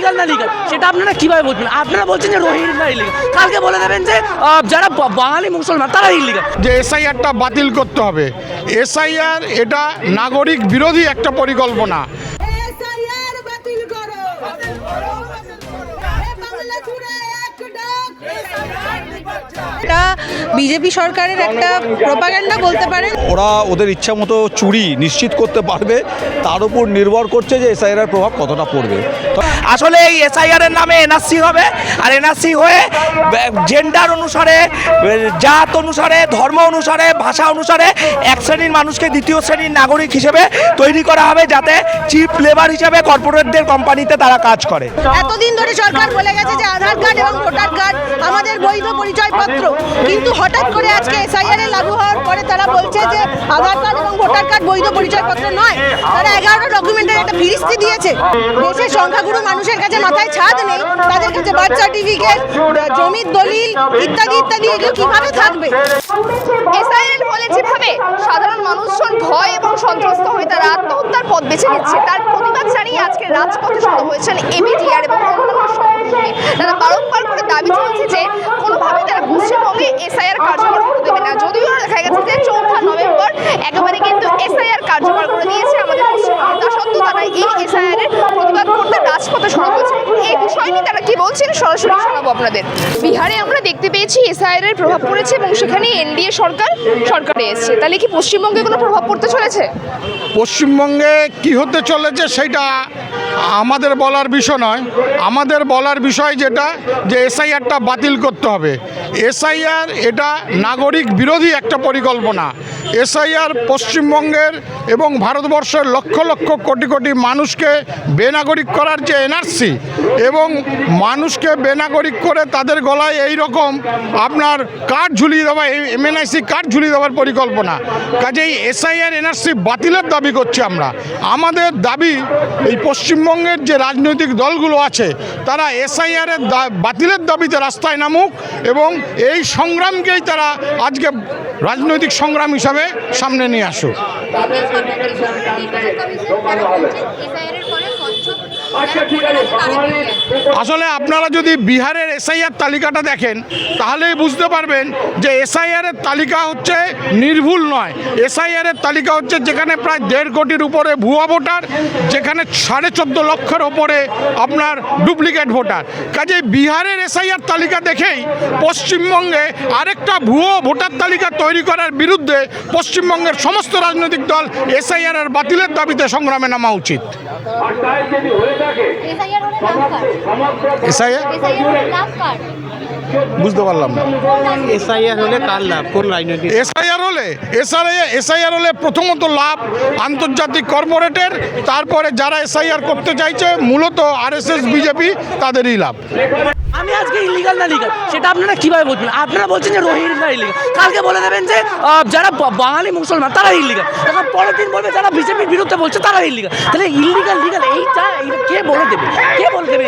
Illegal না legal সেটা আপনারা কীভাবে বলবেন আপনারা বলছেন যে রোহিঙ্গা ইলিগাল কালকে বলে দেবেন যে যারা বাঙালি মুসলমান তারা ইলিগাল যে এসআইআরটা বাতিল করতে হবে। এসআইআর এটা নাগরিক বিরোধী একটা পরিকল্পনা। এটা বিজেপি সরকারের একটা প্রোপাগান্ডা বলতে পারেন। ওরা ওদের ইচ্ছা মতো চুরি নিশ্চিত করতে পারবে। তার উপর নির্ভর করছে যে এসআইআর এর প্রভাব কতটা পড়বে। আসলে এই এসআইআর এর নামে এনআরসি হবে আর এনআরসি হয়ে জেন্ডার অনুসারে জাত অনুসারে ধর্ম অনুসারে ভাষা অনুসারে এক শ্রেণির মানুষকে দ্বিতীয় শ্রেণির নাগরিক হিসেবে তৈরি করা হবে যাতে চিপ লেবার হিসেবে কর্পোরেটদের কোম্পানিতে তারা কাজ করে। এতদিন ধরে সরকার বলে গেছে যে আধার কার্ড এবং ভোটার কার্ড আমাদের বৈধ পরিচয়পত্র। কিন্তু হঠাৎ করে আজকে এসআইআর লাগু হওয়ার পরে তারা বলছে যে আধার কার্ড এবং ভোটার কার্ড বৈধ পরিচয়পত্র নয়। তারা এগারোটা ডকুমেন্টের একটা ফিরিস্তি দিয়েছে। দেশের সংখ্যাগুরু মানুষের কাছে মাথায় ছাদ নেই। তাদের কাছে বার্থ সার্টিফিকেট জমির দলিল ইত্যাদি ইত্যাদি, এগুলো কীভাবে থাকবে? এসআইএল ফলে যেভাবে সাধারণ মানুষজন ভয় এবং সন্ত্রস্ত হয়ে তারা আত্মহত্যার পথ বেছে নিচ্ছে। তার প্রতিবাদ জানিয়ে আজকে রাজপথে শুরু হয়েছেন এবিটিআর এবং অন্যান্য তারা বারংবার করে দাবি চলছে যে কোনোভাবে তারা পশ্চিমবঙ্গে এসআইআর কার্যকর করে দেবে না। যদিও দেখা গেছে যে চৌঠা নভেম্বর একেবারে কিন্তু এসআইআর কার্যকর করে দিয়েছে আমাদের পশ্চিমবঙ্গে। তা সত্ত্বেও তারা এই এসআইআর এর প্রতিবাদ করতে রাজপথে শুরু হয়েছে। এই বিষয় নিয়ে তারা কি বলছেন সরাসরি শোনাবো আপনাদের। বিহারে আমরা দেখতে পেয়েছি এসআইআর এর প্রভাব পড়েছে এবং সেখানে এনডিএ সরকার, সরকারে এসেছে। তাহলে কি পশ্চিমবঙ্গে কোনো প্রভাব পড়তে চলেছে? পশ্চিমবঙ্গে কি হতে চলেছে সেটা আমাদের বলার বিষয় নয় আমাদের বলার বিষয় যেটা যে এসআইআরটা বাতিল করতে হবে। এসআইআর এটা নাগরিক বিরোধী একটা পরিকল্পনা। এসআইআর পশ্চিমবঙ্গের এবং ভারতবর্ষের লক্ষ লক্ষ কোটি কোটি মানুষকে বেনাগরিক করার যে এনআরসি এবং মানুষকে বেনাগরিক করে তাদের গলায় এই রকম আপনার কার্ড ঝুলিয়ে দেওয়া এমএনআইসি কার্ড ঝুলিয়ে দেওয়ার পরিকল্পনা। কাজেই এসআইআর এনআরসি বাতিলের দাবি করছি আমরা। আমাদের দাবি এই পশ্চিমবঙ্গের যে রাজনৈতিক দলগুলো আছে, তারা এসআইআরের বাতিলের দাবিতে রাস্তায় নামুক এবং এই সংগ্রামকেই তারা আজকে রাজনৈতিক সংগ্রাম হিসাবে সামনে নিয়ে আসুক। আসলে আপনারা যদি বিহারের এসআইআর তালিকাটা দেখেন তাহলেই বুঝতে পারবেন যে এসআইআর এর তালিকা হচ্ছে নির্ভুল নয়। এসআইআর এর তালিকা হচ্ছে যেখানে প্রায় দেড় কোটির উপরে ভুয়া ভোটার যেখানে সাড়ে চোদ্দ লক্ষের ওপরে আপনার ডুপ্লিকেট ভোটার। কাজে বিহারের এসআইআর তালিকা দেখেই পশ্চিমবঙ্গে আরেকটা ভুয়ো ভোটার তালিকা তৈরি করার বিরুদ্ধে পশ্চিমবঙ্গের সমস্ত রাজনৈতিক দল এসআইআর বাতিলের দাবিতে সংগ্রামে নামা উচিত। বুঝতে পারলাম না। এসআইআর হলে কার লাভ? কোন রাজনৈতিক এসআইআর হলে এসআইআর এসআইআর হলে প্রথমত লাভ আন্তর্জাতিক কর্পোরেটের তারপরে যারা এসআইআর করতে চাইছে মূলত আর আরএসএস বিজেপি তাদেরই লাভ। আমি আজকে ইলিগাল না লিগাল সেটা আপনারা কীভাবে বলবেন আপনারা বলছেন যে রোহিঙ্গা ইলিগাল কালকে বলে দেবেন যে যারা বাঙালি মুসলমান তারা ইলিগাল তখন পরের দিন বলবে যারা বিজেপির বিরুদ্ধে বলছে তারা ইলিগাল তাহলে ইলিগাল লিগাল এইটা কে বলে দেবে? কে বলে দেবে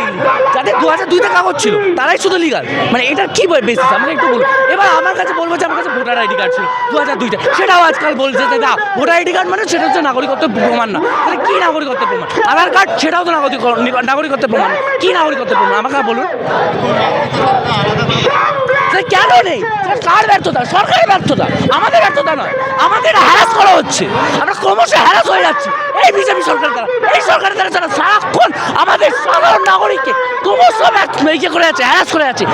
যাদের দু হাজার দুইতে কাগজ ছিল, তারাই শুধু লিগাল মানে এটার কি বেসিস আমাকে একটু বলুন। এবার আমার কাছে বলব যে, আমার কাছে ভোটার আইডি কার্ড ছিল দু হাজার দুইটা সেটাও আজকাল বলছে যে, না ভোটার আইডি কার্ড মানে সেটা হচ্ছে নাগরিকত্ব প্রমাণ না। তাহলে কি নাগরিকত্ব প্রমাণ? আধার কার্ড সেটাও তো নাগরিক নাগরিকত্ব প্রমাণ কি নাগরিকত্ব প্রমাণ? আমাকে বলুন। কেন নেই? কার ব্যর্থতা? সরকারের ব্যর্থতা? আমাদের ব্যর্থতা নয়। আমাদের হ্যারাস করা হচ্ছে। আমরা ক্রমশ হ্যারাস হয়ে যাচ্ছি। এই বিজেপি সরকার দ্বারা। এই সরকারের দ্বারা যারা সারাক্ষণ আমাদের সাধারণ নাগরিককে ক্রমশ ইয়ে করে যাচ্ছে হ্যারাস করে যাচ্ছে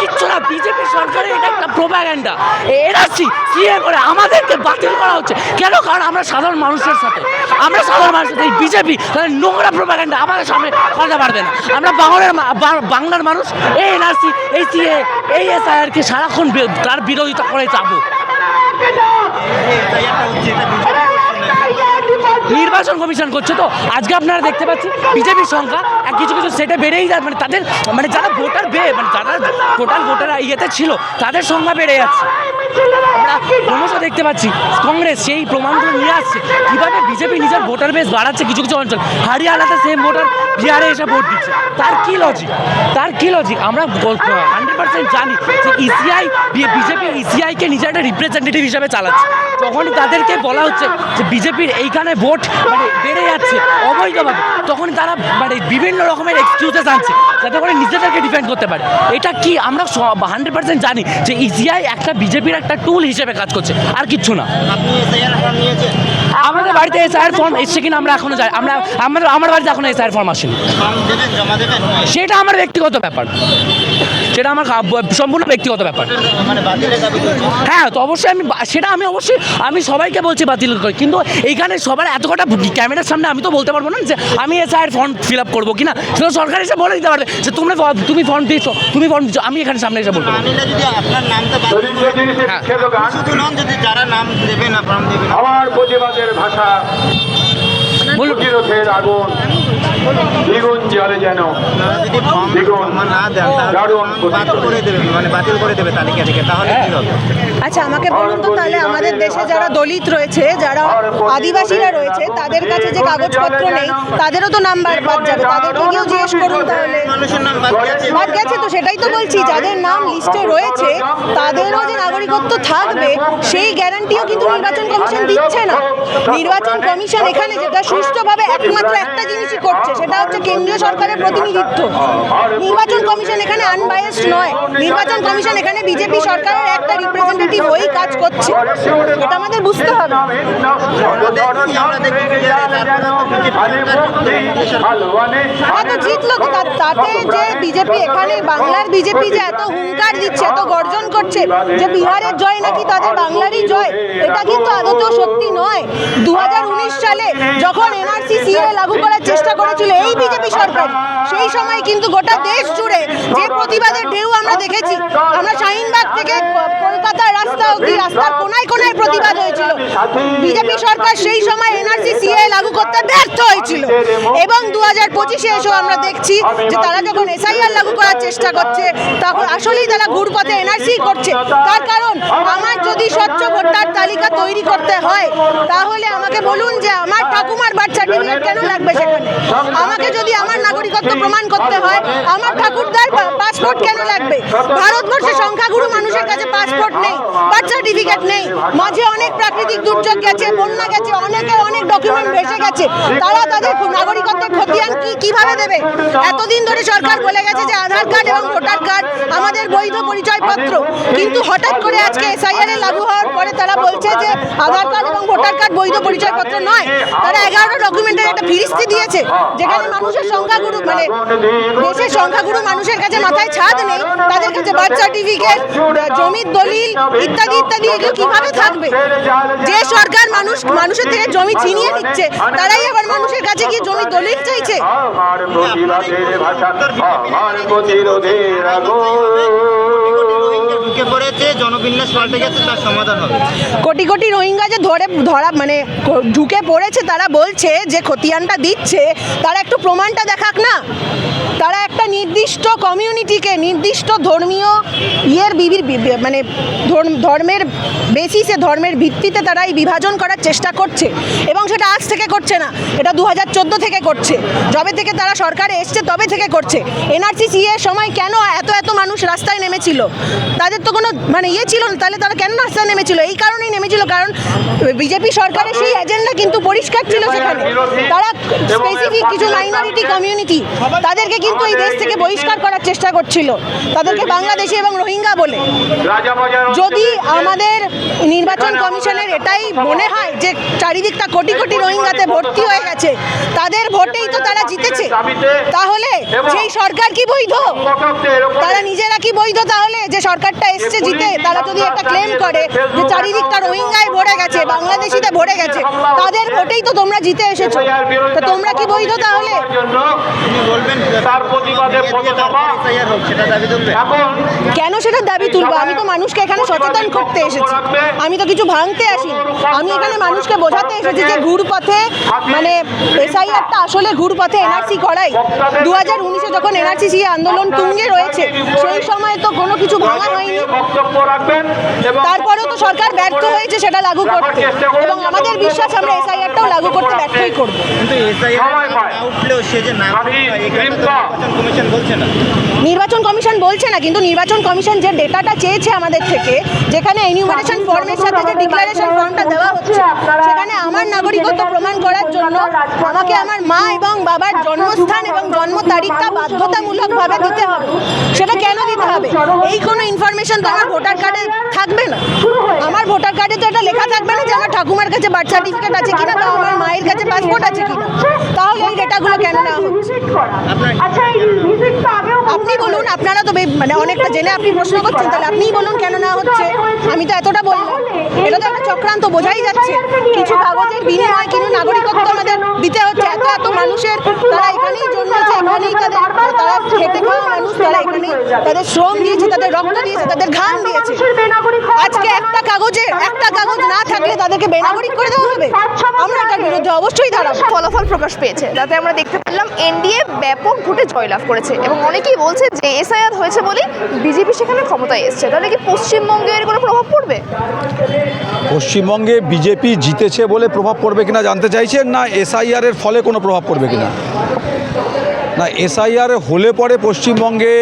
কিচ্ছু না। বিজেপি সরকারের এটা একটা প্রোপাগ্যান্ডা এনআরসি সিএ করে? আমাদেরকে বাতিল করা হচ্ছে। কেন? কারণ আমরা সাধারণ মানুষের সাথে। আমরা সাধারণ মানুষের সাথে। এই বিজেপি নোংরা প্রোপাগ্যান্ডা আমাদের সামনে করাতে পারবে না। আমরা বাংলার বাংলার মানুষ এই এনআরসি এই সিএ এই এসআইআরকে সারাক্ষণ তার বিরোধিতা করে যাব। নির্বাচন কমিশন করছে তো। আজকে আপনারা দেখতে পাচ্ছি বিজেপির সংখ্যা কিছু কিছু সেটে বেড়েই যায়। মানে তাদের মানে যারা ভোটার বে মানে যারা টোটাল ভোটার ইয়েতে ছিল, তাদের সংখ্যা বেড়ে যাচ্ছে। ক্রমশ দেখতে পাচ্ছি, কংগ্রেস সেই প্রমাণগুলো নিয়ে আসছে। কীভাবে বিজেপি নিজের ভোটার বেস বাড়াচ্ছে কিছু কিছু অঞ্চল। হরিয়ানাতে সেম ভোটার বিহারে এসে ভোট দিচ্ছে। তার কি লজিক তার কি লজিক আমরা হান্ড্রেড পার্সেন্ট জানি যে E ইসিআই বিজেপি ইসিআইকে নিজের একটা রিপ্রেজেন্টেটিভ হিসাবে চালাচ্ছে। তখন তাদেরকে বলা হচ্ছে যে বিজেপির এইখানে ভোট মানে বেড়ে যাচ্ছে, অবৈধভাবে। তখন তারা মানে বিভিন্ন রকমের এক্সকিউজেস আনছে, যাতে করে নিজেদেরকে ডিফেন্ড করতে পারে। এটা কি আমরা সব হান্ড্রেড পার্সেন্ট জানি যে ইসিআই একটা বিজেপির একটা টুল হিসেবে কাজ করছে, আর কিচ্ছু না। আমাদের বাড়িতে এসআইয়ের ফর্ম এসছে কিনা আমরা এখনও যাই আমরা আমাদের আমার বাড়িতে এখনও এসআইয়ের ফর্ম আসেনি। সেটা আমার ব্যক্তিগত ব্যাপার। সেটা আমার সম্পূর্ণ ব্যক্তিগত ব্যাপার। হ্যাঁ তো অবশ্যই আমি সেটা আমি অবশ্যই আমি সবাইকে বলছি বাতিল করি। কিন্তু এইখানে সবার এত কটা ক্যামেরার সামনে আমি তো বলতে পারব না যে আমি এসআইয়ের ফর্ম ফিল আপ করব কিনা। সেটা সরকার এসে বলে দিতে পারবে যে তোমরা তুমি ফর্ম দিয়েছ তুমি ফর্ম দিচ্ছ আমি এখানে সামনে এসে বলব। আপনার নামটা হ্যাঁ। শুধু নন যদি যারা নাম দেবে না ফর্ম দেবে না। আমার প্রতিবাদের ভাষা বলুন প্রতিরোধের আগুন দ্বিগুণ জলে যেন দারুণ করে দেবে মানে বাতিল করে দেবে তালিকা থেকে তাহলে কি হবে? আচ্ছা আমাকে বলুন তো তাহলে আমাদের দেশে যারা দলিত রয়েছে যারা আদিবাসীরা রয়েছে তাদের কাছে যে কাগজপত্র নেই তাদেরও তো নাম্বার বাদ যাবে তাদেরকে গিয়েও জিজ্ঞেস করুন তাহলে। বাদ গেছে। তো সেটাই তো বলছি যাদের নাম লিস্টে রয়েছে তাদেরও যে নাগরিকত্ব থাকবে সেই গ্যারান্টিও কিন্তু নির্বাচন কমিশন দিচ্ছে না। নির্বাচন কমিশন এখানে যেটা সুষ্ঠুভাবে একমাত্র একটা জিনিসই করছে, সেটা হচ্ছে কেন্দ্রীয় সরকারের প্রতিনিধিত্ব। নির্বাচন কমিশন এখানে আনবায়াসড নয়। নির্বাচন কমিশন এখানে বিজেপি সরকারের একটা রিপ্রেজেন্টেটিভ হয়েই কাজ করছে। এটা আমাদের বুঝতে হবে। জিতলো তাতে যে বিজেপি এখানে বাংলার বিজেপি যে এত হুঙ্কার দিচ্ছে, এত গর্জন করছে, যে বিহারের জয় নাকি তাদের বাংলারই জয়, এটা কিন্তু আদতেও সত্যি নয়। দু সালে যখন এনআরসি লাগু করার চেষ্টা করেছিল এই বিজেপি সরকার। সেই সময় কিন্তু গোটা দেশ জুড়ে যে প্রতিবাদের ঢেউ আমরা দেখেছি, আমরা শাহিনবাগ থেকে কলকাতার রাস্তা অব্দি রাস্তার কোনায় কোনায় প্রতিবাদ হয়েছিল। বিজেপি সরকার সেই সময় এনআরসি সিএ লাগু করতে ব্যর্থ হয়েছিল। এবং দু হাজার পঁচিশে এসেও আমরা দেখছি যে তারা যখন এসআইআর লাগু করার চেষ্টা করছে, তখন আসলেই তারা ঘুরপথে এনআরসি করছে। তার কারণ, আমার যদি স্বচ্ছ ভোটার তালিকা তৈরি করতে হয়, তাহলে আমাকে বলুন যে আমার ঠাকুমার বার্থ সার্টিফিকেট কেন লাগবে সেখানে? আমাকে যদি আমার নাগরিকত্ব প্রমাণ করতে হয়, আমার ঠাকুরদার পাসপোর্ট কেন লাগবে? ভারতবর্ষে সংখ্যাগুরু মানুষের কাছে পাসপোর্ট নেই বার্থ সার্টিফিকেট নেই। মাঝে অনেক প্রাকৃতিক দুর্যোগ গেছে, বন্যা গেছে, অনেকে অনেক ডকুমেন্ট ভেসে গেছে। তারা তাদের নাগরিকত্বের খতিয়ান কি কীভাবে দেবে? এতদিন ধরে সরকার বলে গেছে যে আধার কার্ড এবং ভোটার কার্ড আমাদের বৈধ পরিচয়পত্র। কিন্তু হঠাৎ করে আজকে এসআইআর এ লাগু হওয়ার পরে তারা বলছে যে আধার কার্ড এবং ভোটার কার্ড বৈধ পরিচয়পত্র নয়। তারা এগারোটা ডকুমেন্টের একটা ফিরিস্তি দিয়েছে যেখানে মানুষের সংখ্যাগুরু মানে দেশের সংখ্যাগুরু মানুষের কাছে মাথায় ছাদ নেই তাদের কাছে বার্থ সার্টিফিকেট জমির দলিল ইত্যাদি ইত্যাদি এগুলো কীভাবে থাকবে? যে সরকার মানুষ মানুষের থেকে জমি ছিনিয়ে নিচ্ছে তারাই আবার মানুষের কাছে গিয়ে জমি দলিল চাইছে? প্রতিরোধের আগুন। ঢুকে কোটি কোটি রোহিঙ্গা যে ধরে, ধরা মানে ঢুকে পড়েছে, তারা বলছে যে খতিয়ানটা দিচ্ছে, তারা একটু প্রমাণটা দেখাক না? তারা একটা নির্দিষ্ট কমিউনিটিকে, নির্দিষ্ট ধর্মীয় ইয়ের বিবির মানে ধর্ম- ধর্মের বেসিসে ধর্মের ভিত্তিতে তারা এই বিভাজন করার চেষ্টা করছে এবং সেটা আজ থেকে করছে না। এটা দু হাজার চোদ্দ থেকে করছে। যবে থেকে তারা সরকারে এসছে, তবে থেকে করছে। এনআরসি এর সময় কেন এত এত মানুষ রাস্তায় নেমেছিল? তাদের তো কোনো মানে ইয়ে ছিল না তাহলে তারা কেন রাস্তায় নেমেছিল? এই কারণেই নেমেছিল কারণ বিজেপি সরকারের সেই এজেন্ডা কিন্তু পরিষ্কার ছিল সেখানে। তারা স্পেসিফিক কিছু মাইনরিটি কমিউনিটি তাদেরকে কিন্তু এই দেশ থেকে বহিষ্কার করার চেষ্টা করছিল। তাদেরকে বাংলাদেশি এবং রোহিঙ্গা বলে। যদি আমাদের নির্বাচন কমিশনের এটাই মনে হয় যে চারিদিকটা কোটি কোটি রোহিঙ্গাতে ভর্তি হয়ে গেছে তাদের ভোটেই তো তারা জিতেছে। তাহলে সেই সরকার কি বৈধ? তারা নিজেরা কি বৈধ তাহলে যে সরকারটা এসছে জিতে? তারা যদি একটা ক্লেম করে যে চারিদিকটা রোহিঙ্গায় ভরে গেছে বাংলাদেশিতে ভরে গেছে তাদের ভোটেই তো তোমরা জিতে এসেছ। তো তোমরা কি বৈধ তাহলে? কেন সেটা দাবি তুলবো? আমি তো মানুষকে এখানে সচেতন করতে এসেছি। আমি তো কিছু ভাঙতে আসিনি। আমি এখানে মানুষকে বোঝাতে এসেছি যে ঘুরপথে মানে এসআইআরটা আসলে ঘুরপথে এনআরসি করাই। দু হাজার উনিশে যখন এনআরসি আন্দোলন তুঙ্গে রয়েছে সেই সময় তো কোনো কিছু ভাঙা হয়নি। তারপরেও তো সরকার ব্যর্থ হয়েছে সেটা লাগু করতে। এবং আমাদের বিশ্বাস আমরা এসআইআরটাও লাগু করতে ব্যর্থই করব। কিন্তু নির্বাচন কমিশন বলছে না। নির্বাচন কমিশন বলছে না কিন্তু নির্বাচন কমিশন যে ডেটাটা চেয়েছে আমাদের থেকে যেখানে এনিউমারেশন ফর্মের সাথে যে ডিক্লারেশন ফর্মটা দেওয়া হচ্ছে সেখানে আমার নাগরিকত্ব জন্য আমাকে আমার মা এবং বাবার জন্মস্থান এবং জন্ম তারিখটা বাধ্যতামূলকভাবে দিতে হবে। সেটা কেন দিতে হবে? এই কোনো ইনফরমেশন তো আমার ভোটার কার্ডে থাকবে না। আমার ভোটার কার্ডে তো এটা লেখা থাকবে না যে আমার ঠাকুমার কাছে বার্থ সার্টিফিকেট আছে কিনা বা আমার মায়ের কাছে পাসপোর্ট আছে কিনা। তাহলে এই ডেটাগুলো কেন নেওয়া হচ্ছে? আপনি বলুন আপনারা তো মানে অনেকটা জেনে আপনি প্রশ্ন করছেন তাহলে আপনিই বলুন কেন না হচ্ছে? আমি তো এতটা বললাম। এটা তো একটা চক্রান্ত বোঝাই যাচ্ছে। কিছু কাগজের বিনিময়ে কিন্তু নাগরিকত্ব আমাদের দিতে হচ্ছে এত এত মানুষের তারা এখানেই জন্মেছে এখানেই তাদের তারা খেটে খাওয়া মানুষ, তারা তাদের শ্রম দিয়েছে, তাদের রক্ত দিয়েছে, তাদের ঘাম দিয়েছে। আজকে একটা কাগজে, একটা কাগজ না থাকলে তাদেরকে বেনাগরিক করে দেওয়া হবে? আমরা এটার বিরুদ্ধে অবশ্যই দাঁড়াবো। ফলাফল প্রকাশ পেয়েছে। তাতে আমরা দেখতে পেলাম, এনডিএ ব্যাপক ভোটে জয়লাভ করেছে এবং অনেকেই বলছে যে এসআইআর হয়েছে বলেই বিজেপি সেখানে ক্ষমতায় এসছে। তাহলে কি পশ্চিমবঙ্গে এর কোনো প্রভাব পড়বে? পশ্চিমবঙ্গে বিজেপি জিতেছে বলে প্রভাব পড়বে কিনা জানতে চাইছেন না, এসআইআর এর ফলে কোনো প্রভাব পড়বে কিনা? না এসআইআর হলে পরে পশ্চিমবঙ্গে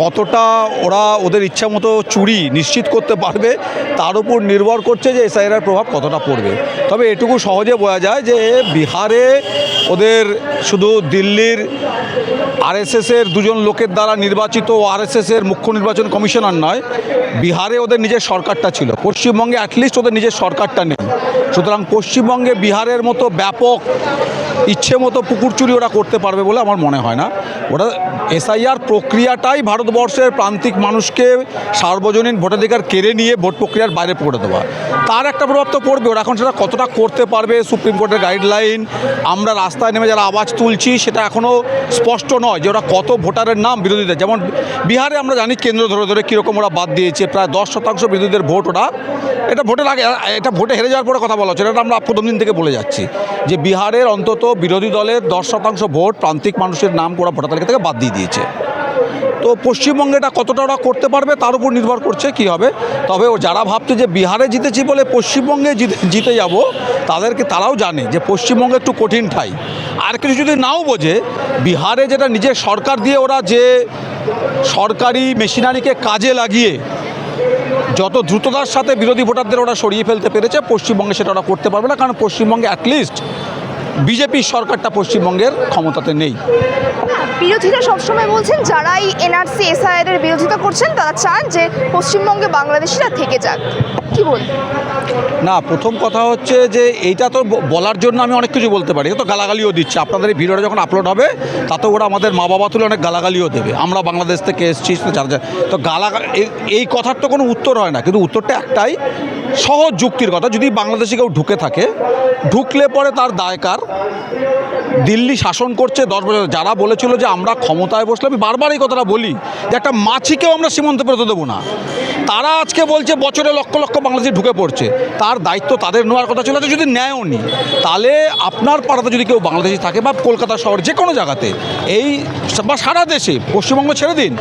কতটা ওরা ওদের ইচ্ছা মতো চুরি নিশ্চিত করতে পারবে, তার উপর নির্ভর করছে যে এসআইআর প্রভাব কতটা পড়বে। তবে এটুকু সহজে বোঝা যায় যে বিহারে ওদের শুধু দিল্লির আরএসএসের দুজন লোকের দ্বারা নির্বাচিত আরএসএসের মুখ্য নির্বাচন কমিশনার নয়, বিহারে ওদের নিজের সরকারটা ছিল। পশ্চিমবঙ্গে অ্যাটলিস্ট ওদের নিজের সরকারটা নেই। সুতরাং পশ্চিমবঙ্গে বিহারের মতো ব্যাপক ইচ্ছে মতো পুকুর চুরি ওরা করতে পারবে বলে আমার মনে হয় না। ওরা এসআইআর প্রক্রিয়াটাই ভারতবর্ষের প্রান্তিক মানুষকে সার্বজনীন ভোটাধিকার কেড়ে নিয়ে ভোট প্রক্রিয়ার বাইরে করে দেওয়া। তার একটা প্রভাব তো পড়বে, ওরা এখন সেটা কতটা করতে পারবে সুপ্রিম কোর্টের গাইডলাইন আমরা রাস্তায় নেমে যারা আওয়াজ তুলছি সেটা এখনও স্পষ্ট নয়। যে ওরা কত ভোটারের নাম বিরোধীদের যেমন বিহারে আমরা জানি কেন্দ্র ধরে ধরে কীরকম ওরা বাদ দিয়েছে, প্রায় দশ শতাংশ বিরোধীদের ভোট ওরা। এটা ভোটের আগে, এটা ভোটে হেরে যাওয়ার পরে কথা বলা হচ্ছে, এটা আমরা প্রথম দিন থেকে বলে যাচ্ছি। যে বিহারের অন্তত বিরোধী দলের দশ শতাংশ ভোট প্রান্তিক মানুষের নাম ওরা ভোটার তালিকা থেকে বাদ দিয়ে দিয়েছে। তো পশ্চিমবঙ্গে এটা কতটা ওরা করতে পারবে তার উপর নির্ভর করছে কি হবে। তবে ও যারা ভাবছে যে বিহারে জিতেছি বলে পশ্চিমবঙ্গে জিতে যাব, তাদেরকে তারাও জানে যে পশ্চিমবঙ্গে একটু কঠিন ঠাই। আর কিছু যদি নাও বোঝে, বিহারে যেটা নিজের সরকার দিয়ে ওরা যে সরকারি মেশিনারিকে কাজে লাগিয়ে যত দ্রুততার সাথে বিরোধী ভোটারদের ওরা সরিয়ে ফেলতে পেরেছে, পশ্চিমবঙ্গে সেটা ওরা করতে পারবে না। কারণ পশ্চিমবঙ্গে অ্যাটলিস্ট বিজেপির সরকারটা পশ্চিমবঙ্গের ক্ষমতাতে নেই। বিরোধীরা সবসময় বলছেন যারা এই এনআরসি এসআইআর এর বিরোধিতা করছেন তারা চান যে পশ্চিমবঙ্গে বাংলাদেশিরা থেকে যাক। কি বল না প্রথম কথা হচ্ছে যে এইটা তো বলার জন্য আমি অনেক কিছু বলতে পারি। তো গালাগালিও দিচ্ছে। আপনাদের এই ভিডিওটা যখন আপলোড হবে তাতে ওরা আমাদের মা বাবা তুলে অনেক গালাগালিও দেবে। আমরা বাংলাদেশ থেকে এসেছি তো যারা যারা- গালা এই- এই কথার তো কোনো উত্তর হয় না। কিন্তু উত্তরটা একটাই সহজ যুক্তির কথা, যদি বাংলাদেশে কেউ ঢুকে থাকে, ঢুকলে পরে তার দায়কার দিল্লি শাসন করছে দশ বছর, যারা বলেছিল যে আমরা ক্ষমতায় বসলে, আমি বারবার এই কথাটা বলি, যে একটা মাছিকেও আমরা সীমান্তে পেরোতে দেবো না। তারা আজকে বলছে বছরে লক্ষ লক্ষ বাংলাদেশি ঢুকে পড়ছে। তার দায়িত্ব তাদের নেওয়ার কথা ছিল, যদি নেয়ও নি, তাহলে আপনার পাড়াতে যদি কেউ বাংলাদেশি থাকে বা কলকাতা শহর যে কোনো জায়গাতে, এই বা সারা দেশে, পশ্চিমবঙ্গ ছেড়ে দিন,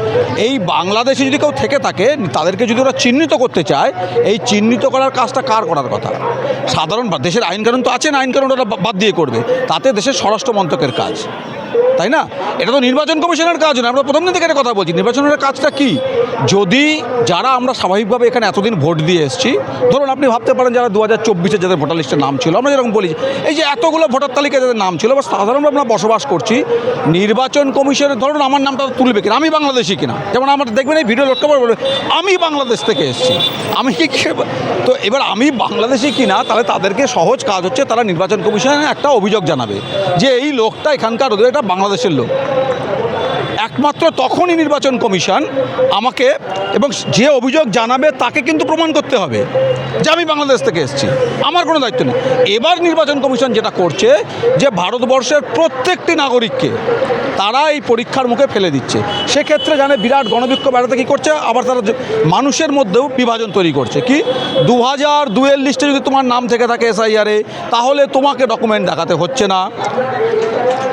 এই বাংলাদেশে যদি কেউ থেকে থাকে, তাদেরকে যদি ওরা চিহ্নিত করতে চায়, এই চিহ্নিত করার কাজটা কার করার কথা? সাধারণ দেশের আইন কানুন তো আছে না আইন কানুন ওরা বাদ দিয়ে করবে। তাতে দেশের স্বরাষ্ট্র মন্ত্রকের কাজ। তাই না? এটা তো নির্বাচন কমিশনের কাজ না আমরা প্রথম দিন থেকে এটা কথা বলছি। নির্বাচনের কাজটা কি? যদি যারা আমরা স্বাভাবিকভাবে এখানে এতদিন ভোট দিয়ে এসেছি, ধরুন আপনি ভাবতে পারেন যারা দু হাজার চব্বিশে যাদের ভোটার লিস্টের নাম ছিল, আমরা যেরকম বলি, এই যে এতগুলো ভোটার তালিকায় যাদের নাম ছিল, বা সাধারণ আমরা বসবাস করছি, নির্বাচন কমিশনের, ধরুন আমার নামটা তুলবে কিনা, আমি বাংলাদেশি কিনা? যেমন আমার দেখবেন এই ভিডিও লোডটা বলবে, আমি বাংলাদেশ থেকে এসেছি, আমি কি তো এবার আমি বাংলাদেশি কিনা, তাহলে তাদেরকে সহজ কাজ হচ্ছে তারা নির্বাচন কমিশনে একটা অভিযোগ জানাবে, যে এই লোকটা এখানকার ওদের একটা বাংলাদেশের লোক। একমাত্র তখনই নির্বাচন কমিশন আমাকে এবং যে অভিযোগ জানাবে তাকে কিন্তু প্রমাণ করতে হবে। যে বাংলাদেশ থেকে এসেছি। আমার কোনো দায়িত্ব নেই। এবার নির্বাচন কমিশন যেটা করছে, যে ভারতবর্ষের প্রত্যেকটি নাগরিককে তারা এই পরীক্ষার মুখে ফেলে দিচ্ছে। সেক্ষেত্রে জানে বিরাট গণবিক্ষোভ এড়াতে কী করছে, আবার তারা মানুষের মধ্যেও বিভাজন তৈরি করছে। কি? দু হাজার দুয়ের লিস্টে যদি তোমার নাম থেকে থাকে এসআইআরে তাহলে তোমাকে ডকুমেন্ট দেখাতে হচ্ছে না।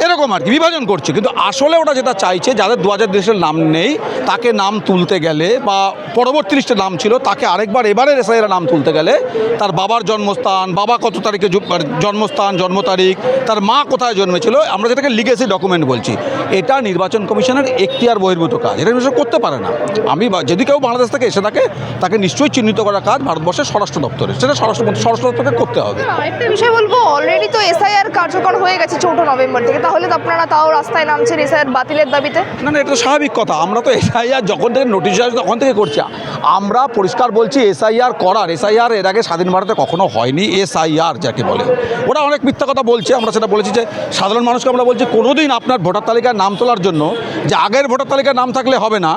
এরকম আর কি, বিভাজন করছে। কিন্তু আসলে ওটা যেটা চাইছে, যাদের দু হাজার দেশের নাম নেই, তাকে নাম তুলতে গেলে বা পরবর্তী লিস্টে নাম ছিল, তাকে আরেকবার এবারের এসআইয়ের নাম তুলতে গেলে তার বাবার জন্মস্থান বাবা কত তারিখে জন্মস্থান জন্ম তারিখ তার মা কোথায় জন্মেছিল আমরা যেটাকে লিগেসি ডকুমেন্ট বলছি এটা নির্বাচন কমিশনের এখতিয়ার বহির্ভূত কাজ এটা নির্বাচন করতে পারে না। আমি যদি কেউ বাংলাদেশ থেকে এসে থাকে তাকে নিশ্চয়ই চিহ্নিত করার কাজ ভারতবর্ষের স্বরাষ্ট্র দপ্তরে সেটা স্বরাষ্ট্র স্বরাষ্ট্র দপ্তরকে করতে হবে। আরেকটা বিষয় বলব অলরেডি তো এসআইআর কার্যকর হয়ে গেছে চৌঠা নভেম্বর থেকে তাহলে তো আপনারা তাও রাস্তায় নামছেন এসআইআর বাতিলের দাবিতে? না না এটা তো স্বাভাবিক কথা আমরা তো এসআইআর যখন থেকে নোটিশ আসে তখন থেকে করছি। আমরা পরিষ্কার বলছি এসআইআর করার এসআইআর এর আগে স্বাধীন ভারতে কখনো হয়নি, এসআইআর যাকে বলে। ওরা অনেক মিথ্যা কথা বলছে, আমরা সেটা বলেছি যে সাধারণ মানুষকে আমরা বলছি, কোনোদিন আপনার ভোটার তালিকায় নাম তোলার জন্য যে আগের ভোটার তালিকায় নাম থাকলে হবে না,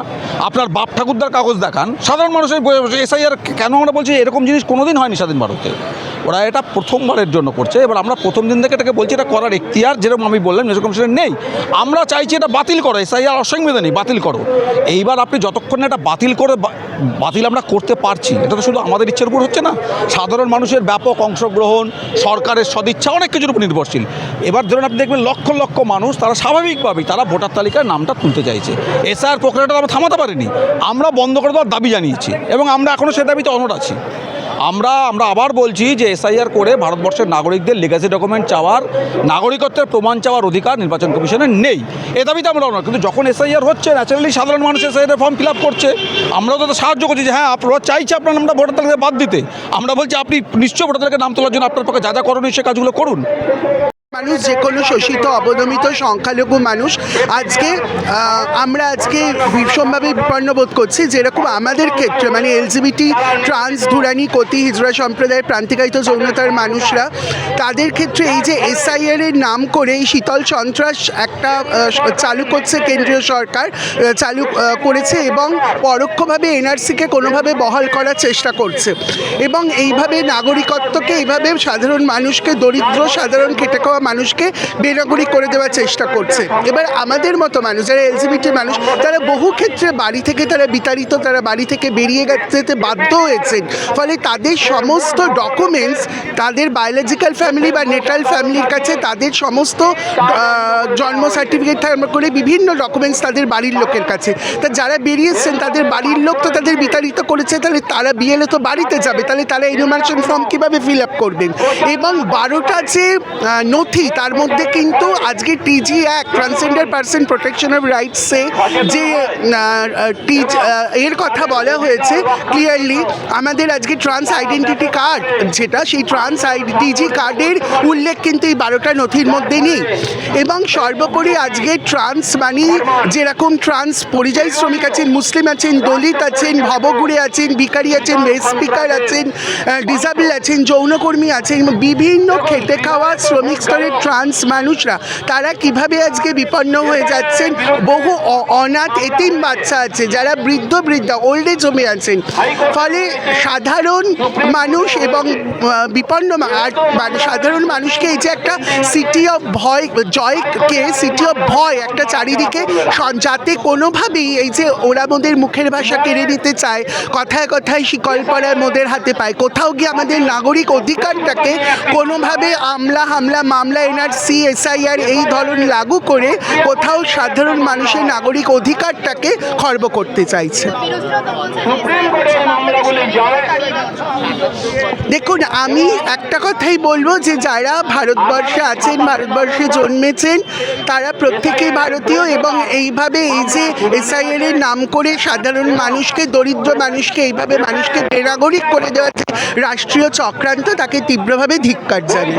আপনার বাপ ঠাকুরদার কাগজ দেখান। সাধারণ মানুষের এসআইআর কেন আমরা বলছি, এরকম জিনিস কোনোদিন হয়নি স্বাধীন ভারতে। ওরা এটা প্রথমবারের জন্য করছে, এবার আমরা প্রথম দিন থেকে এটাকে বলছি, এটা করার এখতিয়ার, যেরকম আমি বললাম নির্বাচন কমিশনের নেই। আমরা চাইছি এটা বাতিল করো, এসআইআর অসাংবিধানিক বাতিল করো। এইবার আপনি যতক্ষণ এটা বাতিল করে বাতিল আমরা করতে পারছি, এটা তো শুধু আমাদের ইচ্ছের উপর হচ্ছে না। সাধারণ মানুষের ব্যাপক অংশগ্রহণ, সরকারের সদিচ্ছা, অনেক কিছুর উপর নির্ভরশীল। এবার ধরুন আপনি দেখবেন লক্ষ লক্ষ মানুষ তারা স্বাভাবিকভাবেই তারা ভোটার তালিকায় নামটা তুলতে চাইছে। এসআর প্রক্রিয়াটা আমরা থামাতে পারিনি। আমরা বন্ধ করে দেওয়ার দাবি জানিয়েছি এবং আমরা এখনও সে দাবিতে অনট আছি। আমরা আমরা আবার বলছি যে এসআইআর করে ভারতবর্ষের নাগরিকদের লিগাসি ডকুমেন্ট চাওয়ার, নাগরিকত্বের প্রমাণ চাওয়ার অধিকার নির্বাচন কমিশনের নেই। এ দাবিতে আমরা অনেক কিন্তু যখন এসআইআর হচ্ছে ন্যাচারালি সাধারণ মানুষ এসআইআর ফর্ম ফিল আপ করছে। আমরাও তাদের সাহায্য করছি যে হ্যাঁ আপনারা চাইছে আপনার নামটা ভোটার তালিকায় বাদ দিতে। আমরা বলছি আপনি নিশ্চয় ভোটার তালিকায় নাম তোলার জন্য আপনার পক্ষে যা যা করণীয় সে কাজগুলো করুন। মানুষ যে কোনো শোষিত অবদমিত সংখ্যালঘু মানুষ, আজকে আমরা আজকে ভীষণভাবে বিপন্ন বোধ করছি, যেরকম আমাদের ক্ষেত্রে মানে এলজিবিটি ট্রান্স ধুরানি কতি, হিজড়া সম্প্রদায়ের প্রান্তিকায়িত যৌনতার মানুষরা, তাদের ক্ষেত্রে এই যে এসআইআর এর নাম করে এই শীতল সন্ত্রাস একটা চালু করছে কেন্দ্রীয় সরকার চালু করেছে এবং পরোক্ষভাবে এনআরসিকে কোনোভাবে বহাল করার চেষ্টা করছে। এবং এইভাবে নাগরিকত্বকে, এইভাবে সাধারণ মানুষকে, দরিদ্র সাধারণ খেটে খাওয়া মানুষকে বেনাগরিক করে দেওয়ার চেষ্টা করছে। এবার আমাদের মতো মানুষ যারা এলজিবিটি মানুষ তারা বহু ক্ষেত্রে বাড়ি থেকে তারা বিতাড়িত তারা বাড়ি থেকে বেরিয়ে যেতে বাধ্য হয়েছেন ফলে তাদের সমস্ত ডকুমেন্টস তাদের বায়োলজিক্যাল ফ্যামিলি বা নেটাল ফ্যামিলির কাছে তাদের সমস্ত জন্ম সার্টিফিকেট করে বিভিন্ন ডকুমেন্টস তাদের বাড়ির লোকের কাছে। তা যারা বেরিয়েছেন তাদের বাড়ির লোক তো তাদের বিতাড়িত করেছে তাহলে তারা বিএলএ তো বাড়িতে যাবে তাহলে তারা ইনোমার্শন ফর্ম কীভাবে ফিল আপ করবেন? এবং বারোটা যে আহ, নথি তার মধ্যে কিন্তু আজকে টিজি এক ট্রান্সজেন্ডার পার্সন প্রোটেকশন অফ রাইটসে যে এর কথা বলা হয়েছে ক্লিয়ারলি আমাদের আজকে ট্রান্স আইডেন্টিটি কার্ড যেটা, সেই ট্রান্স টিজি কার্ডের উল্লেখ কিন্তু এই বারোটা নথির মধ্যে নেই। এবং সর্বোপরি আজকে ট্রান্স মানে যেরকম ট্রান্স পরিযায়ী শ্রমিক আছেন, মুসলিম আছেন, দলিত আছেন, ভবঘুরে আছেন ভিকারি আছেন স্পিকার আছেন ডিসাবল আছেন, যৌনকর্মী আছেন, বিভিন্ন খেটে খাওয়া শ্রমিক স্তরের ট্রান্স মানুষরা, তারা কীভাবে আজকে বিপন্ন হয়ে যাচ্ছেন? বহু অনাথ এতিম বাচ্চা আছে, যারা বৃদ্ধ, বৃদ্ধা ওল্ড এজ হোমে আছেন। ফলে সাধারণ মানুষ এবং বিপন্ন মানে সাধারণ মানুষকে এই যে একটা সিটি অফ ভয় জয়কে সিটি অফ ভয় একটা চারিদিকে যাতে কোনোভাবেই এই যে ওরা মোদের মুখের ভাষা কেড়ে নিতে চায়, কথায় কথায় শিকল পড়ার মোদের হাতে পায়। কোথাও গিয়ে আমাদের নাগরিক অধিকারটাকে কোনোভাবে আমলা হামলা মামলা এনআরসি এসআইআর এই ধরন লাগু করে কোথাও সাধারণ মানুষের নাগরিক অধিকারটাকে খর্ব করতে চাইছে। দেখুন, আমি একটা কথাই বলব যে যারা ভারতবর্ষে আছেন, ভারতবর্ষে জন্মেছেন, তারা প্রত্যেকেই ভারতীয় এবং এইভাবে এই যে এসআইআর এর নাম করে সাধারণ মানুষকে, দরিদ্র মানুষকে, এইভাবে মানুষকে বেনাগরিক করে দেওয়া রাষ্ট্রীয় চক্রান্ত, তাকে তীব্রভাবে ধিক্কার জানাই